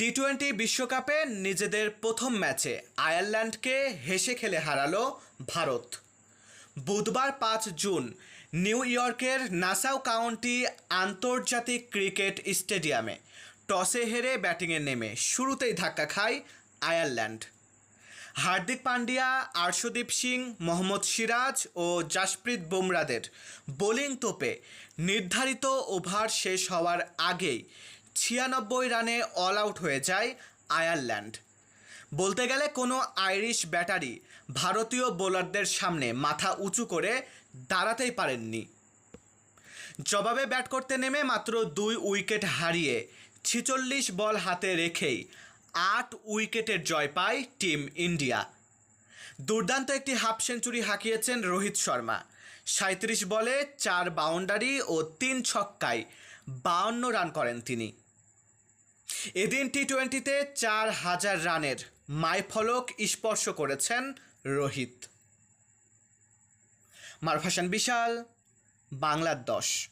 T twenty বিশ্বকাপে নিজেদের প্রথম ম্যাচে আয়ারল্যান্ডকে হেসে খেলে হারালো ভারত। বুধবার পাঁচ জুন নিউ ইয়র্কের নাসাউ কাউন্টি আন্তর্জাতিক ক্রিকেট স্টেডিয়ামে টসে হেরে ব্যাটিংয়ে নেমে শুরুতেই ধাক্কা খায় আয়ারল্যান্ড। হার্দিক পান্ডিয়া আর্শদীপ সিং, মোহাম্মদ সিরাজ ও জাসপ্রীত বুমরাদের বোলিং তোপে নির্ধারিত ওভার শেষ হওয়ার আগেই ছিয়ানব্বই রানে অল আউট হয়ে যায় আয়ারল্যান্ড। বলতে গেলে কোনো আইরিশ ব্যাটারি ভারতীয় বোলারদের সামনে মাথা উঁচু করে দাঁড়াতেই পারেননি। জবাবে ব্যাট করতে নেমে মাত্র দুই উইকেট হারিয়ে ছিচল্লিশ বল হাতে রেখেই আট উইকেটের জয় পায় টিম ইন্ডিয়া। দুর্দান্ত একটি হাফ সেঞ্চুরি হাঁকিয়েছেন রোহিত শর্মা। সাঁত্রিশ বলে চার বাউন্ডারি ও তিন ছক্কায় বাউন্ন রান করেন তিনি। এদিন টি টোয়েন্টিতে চার হাজার রানের মাইফলক স্পর্শ করেছেন রোহিত। মারফাসান বিশাল, বাংলার দশ।